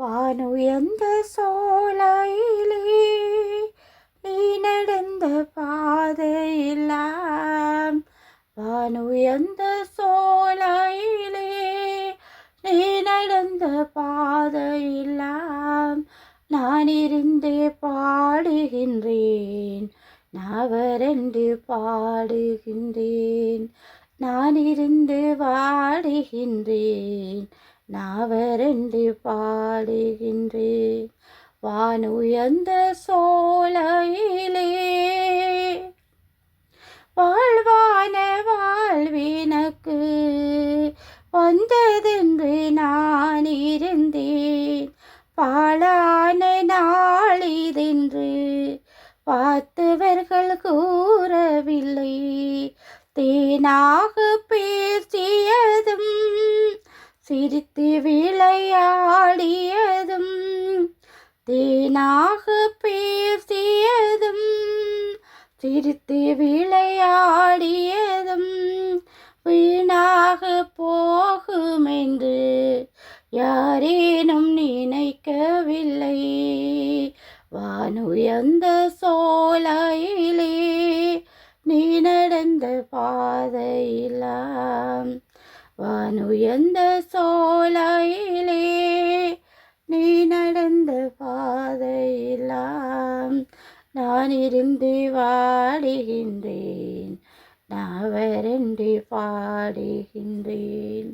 வானுயர்ந்த சோலையிலே நீ நடந்த பாதையெல்லாம். வானுயர்ந்த சோலையிலே நீ நடந்த பாதையெல்லாம். நான் இருந்தே பாடுகின்றேன் நவரென்று பாடுகின்றேன். நான் இருந்து வாடுகின்றேன் நாவரென்று பாடுகின்றேன் வானுயர்ந்த சோலையிலே வாழ்வான வாழ்வினக்கு வந்ததென்று நான் இருந்தேன். பாழான நாளிதென்று பார்த்தவர்கள் கூறவில்லை. தேனாக பேசியதும் சிரித்து விளையாடியதும் தேனாக பேசியதும் சிரித்து விளையாடியதும் வீணாக போகும் என்று யாரேனும் நினைக்கவில்லை. வானுயர்ந்த சோலையிலே நீ நடந்த பாதையிலாம் வானுயர்ந்த சோலையிலே நீ நடந்த பாதையெல்லாம் நான் இருந்து வாடுகின்றேன். நான் வரண்டு பாடுகின்றேன்.